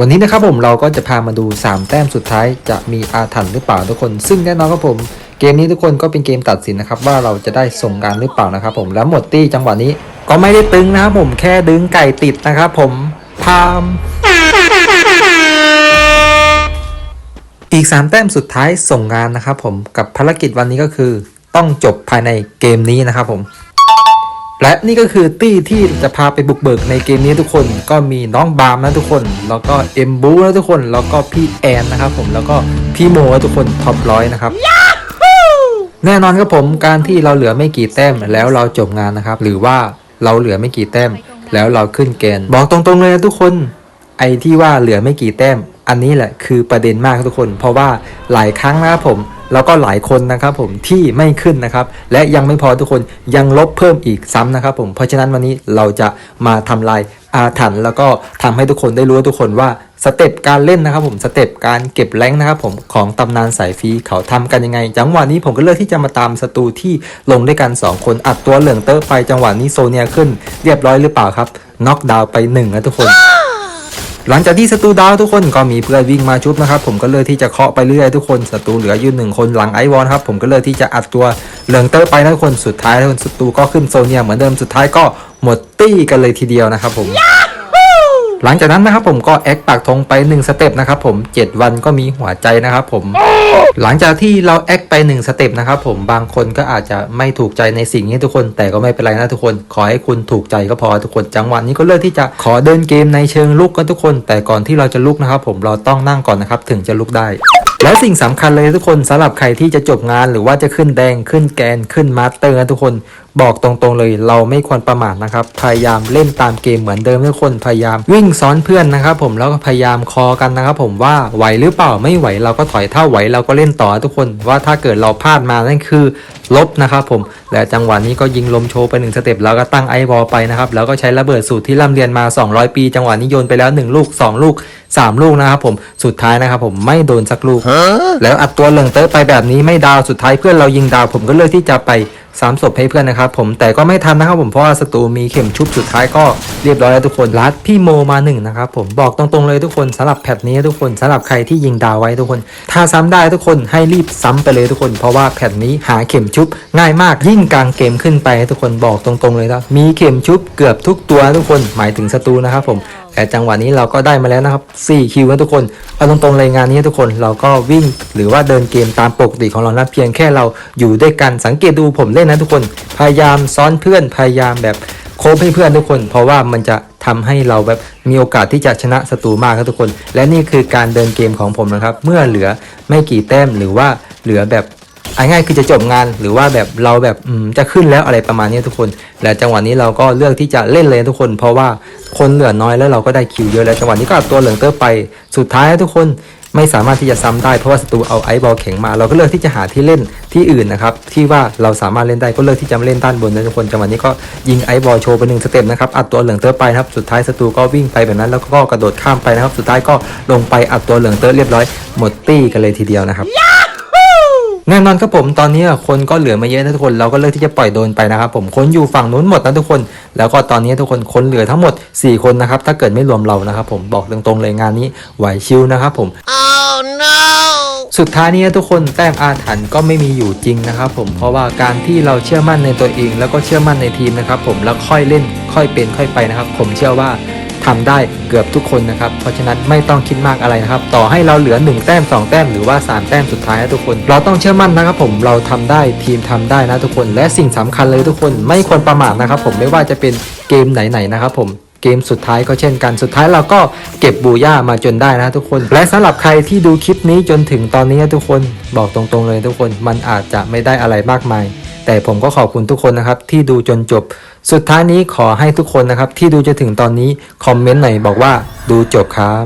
วันนี้นะครับผมเราก็จะพามาดู 3 แต้มสุดท้ายจะมีอาถรรพ์หรือเปล่าทุกคน ซึ่งแน่นอนครับผม เกมนี้ทุกคนก็เป็นเกมตัดสินนะครับว่าเราจะได้ส่งงานหรือเปล่านะครับผมแล้วหมดตี้จังหวะนี้ ก็ไม่ได้ตึงนะครับผมแค่ดึงไก่ติดนะครับผมพามอีก 3 แต้มสุดท้ายส่งงานนะครับผมกับภารกิจวันนี้ก็คือต้องจบภายในเกมนี้นะครับผม และนี่ก็คือตี้ที่จะพาไปบุกเบิกในเกมนี้ทุกคน ก็มีน้องบาร์มนะทุกคน แล้วก็เอ็มบูนะทุกคน แล้วก็พี่แอนนะครับผมแล้วก็พี่โมนะทุกคนท็อปร้อยนะครับแน่นอนครับผมการที่เราเหลือไม่กี่แต้มแล้วเราจบงานนะครับ หรือว่าเราเหลือไม่กี่แต้ม แล้วเราขึ้นเกณฑ์บอกตรงๆเลยนะทุกคน ไอ้ที่ว่าเหลือไม่กี่แต้ม อันนี้แหละคือประเด็นมากครับทุกคน เพราะว่าหลายครั้งนะครับผม แล้วก็หลายคนนะครับผมที่ไม่ขึ้นนะครับ และยังไม่พอทุกคนยังลบเพิ่มอีกซ้ำนะครับผมเพราะฉะนั้นวันนี้เราจะมาทำลายอาถรรพ์แล้วก็ทำให้ทุกคนได้รู้ทุกคนว่าสเต็ปการเล่นนะครับผมสเต็ปการเก็บแรงนะครับผมของตำนานสายฟรีเขาทำกันยังไง จังหวะนี้ผมก็เลือกที่จะมาตามศัตรูที่ลงด้วยกัน 2 คนอัดตัวเหลืองเตอร์ไปจังหวะนี้โซเนียขึ้น เรียบร้อยหรือเปล่าครับน็อกดาวน์ไปหนึ่งนะทุกคน หลังจากที่ศัตรูดาวทุกคนก็มีเพื่อนวิ่งมาชุบนะครับผมก็เลยที่จะเคาะไปเรื่อยทุกคนศัตรูเหลืออยู่หนึ่งคนหลังไอวอนครับผมก็เลยที่จะอัดตัวเหลืองเตอร์ไปนะทุกคนสุดท้ายทุกคนศัตรูก็ขึ้นโซเนียเหมือนเดิมสุดท้ายก็หมดตี้กันเลยทีเดียวนะครับผม หลังจากนั้นนะครับผมก็แอคปากธงไป1สเต็ปนะครับผม7 วันก็มีหัวใจนะครับผม หลังจากที่เราแอคไป1สเต็ปนะครับผมบางคนก็อาจจะไม่ถูกใจในสิ่งนี้ทุกคน แต่ก็ไม่เป็นไรนะทุกคน ขอให้คุณถูกใจก็พอทุกคน จังหวะนี้ก็เลือกที่จะขอเดินเกมในเชิงลุกกันทุกคน แต่ก่อนที่เราจะลุกนะครับผมเราต้องนั่งก่อนนะครับถึงจะลุกได้แล้วสิ่งสำคัญเลยทุกคนสำหรับใครที่จะจบงานหรือว่าจะขึ้นแดงขึ้นแกนขึ้นมาสเตอร์นะทุกคน บอกตรงๆเลยเราไม่ควรประมาทนะครับ พยายามเล่นตามเกมเหมือนเดิมทุกคนพยายามวิ่งซ้อนเพื่อนนะครับ ผมแล้วก็พยายามคอกันนะครับ ผมว่าไหวหรือเปล่าไม่ไหวเราก็ถอยถ้าไหวเราก็เล่นต่อทุกคนว่าถ้าเกิดเราพลาดมานั่นคือลบนะครับผมและจังหวะนี้ก็ยิงลมโชว์ไปหนึ่งสเต็ปแล้วก็ตั้งไอวอลไปนะครับแล้วก็ใช้ระเบิดสูตรที่ร่ำเรียนมา 200 ปี จังหวะนี้โยนไปแล้ว 1 ลูก 2 ลูก 3 ลูกนะครับผมสุดท้ายนะครับผมไม่โดนสักลูก แล้วอัดตัวเหลืองเตอร์ไปแบบนี้ไม่ดาวสุดท้ายเพื่อนเรายิงดาวผมก็เลือกที่จะไป สามศพให้เพื่อนนะครับผมแต่ก็ไม่ทันนะครับผมเพราะว่าศัตรูมีเข็มชุบสุดท้ายก็เรียบร้อยแล้วทุกคนลัดพี่โมมาหนึ่งนะครับผมบอกตรงๆเลยทุกคนสำหรับแพทนี้ทุกคนสำหรับใครที่ยิงดาวไว้ทุกคน ถ้าซ้ำได้ทุกคนให้รีบซ้ำไปเลยทุกคน เพราะว่าแพทนี้หาเข็มชุบง่ายมากยิ่งกลางเกมขึ้นไปทุกคนบอกตรงๆเลยนะมีเข็มชุบเกือบทุกตัวทุกคนหมายถึงศัตรูนะครับผม แต่จังหวะนี้เราก็ได้มาแล้วนะครับ4คิวนะทุกคนเอาตรงๆเลยงานนี้ทุกคนเราก็วิ่งหรือว่าเดินเกมตามปกติของเรานะเพียงแค่เราอยู่ด้วยกันสังเกตดูผมเล่นนะทุกคนพยายามซ้อนเพื่อนพยายามแบบโคบให้เพื่อนทุกคน เพราะว่ามันจะทำให้เราแบบมีโอกาสที่จะชนะศัตรูมากครับทุกคน และนี่คือการเดินเกมของผมนะครับ เมื่อเหลือไม่กี่แต้มหรือว่าเหลือแบบ อาง่ายคือจะจบงานหรือว่าแบบเราแบบจะขึ้นแล้วอะไรประมาณนี้ทุกคน และจังหวะนี้เราก็เลือกที่จะเล่นเลยทุกคน เพราะว่าคนเหลือน้อยแล้วเราก็ได้คิวเยอะแล้วจังหวะนี้ก็เอาตัวเหลืองเตอร์ไปสุดท้ายทุกคนไม่สามารถที่จะซ้ำได้เพราะว่าศัตรูเอาไอซ์บอลแข็งมา เราก็เลือกที่จะหาที่เล่นที่อื่นนะครับที่ว่าเราสามารถเล่นได้ก็เลือกที่จะมาเล่นด้านบนนะทุกคนจังหวะนี้ก็ยิงไอซ์บอลโชว์ไปหนึ่งสเต็ปนะครับอัดตัวเหลืองเตอร์ไปนะครับสุดท้ายศัตรูก็วิ่งไปแบบนั้น แล้วก็กระโดดข้ามไปนะครับ สุดท้ายก็ลงไปอัดตัวเหลืองเตอร์เรียบร้อยหมดตี้กันเลยทีเดียวนะครับ แน่นอนครับผมตอนนี้คนก็เหลือมาเยอะนะทุกคนเราก็เลือกที่จะปล่อยโดนไปนะครับผมคนอยู่ฝั่งนู้นหมดนะทุกคน แล้วก็ตอนนี้ทุกคนคนเหลือทั้งหมด 4 คนนะครับถ้าเกิดไม่รวมเรานะครับผมบอกตรงๆเลยงานนี้ไหวชิวนะครับผม Oh no! สุดท้ายนี้ทุกคนแต้มอาถรรพ์ก็ไม่มีอยู่จริงนะครับผมเพราะว่าการที่เราเชื่อมั่นในตัวเอง แล้วก็เชื่อมั่นในทีมนะครับผมแล้วค่อยเล่นค่อยเป็นค่อยไปนะครับ ผมเชื่อว่า ทำได้เกือบทุกคนนะครับ เพราะฉะนั้นไม่ต้องคิดมากอะไรนะครับ ต่อให้เราเหลือ 1 แต้ม 2 แต้มหรือว่า 3 แต้มสุดท้ายนะทุกคน เราต้องเชื่อมั่นนะครับผมเราทำได้ทีมทำได้นะทุกคน และสิ่งสำคัญเลยทุกคนไม่ควรประมาทนะครับผมไม่ว่าจะเป็นเกมไหนๆนะครับผมเกมสุดท้ายก็เช่นกันสุดท้ายเราก็เก็บบูย่ามาจนได้นะทุกคน และสำหรับใครที่ดูคลิปนี้จนถึงตอนนี้นะทุกคนบอกตรงๆเลยทุกคนมันอาจจะไม่ได้อะไรมากมาย แต่ผมก็ขอบคุณทุกคนนะครับที่ดูจนจบ สุดท้ายนี้ขอให้ทุกคนนะครับที่ดูจนถึงตอนนี้คอมเมนต์หน่อยบอกว่าดูจบครับ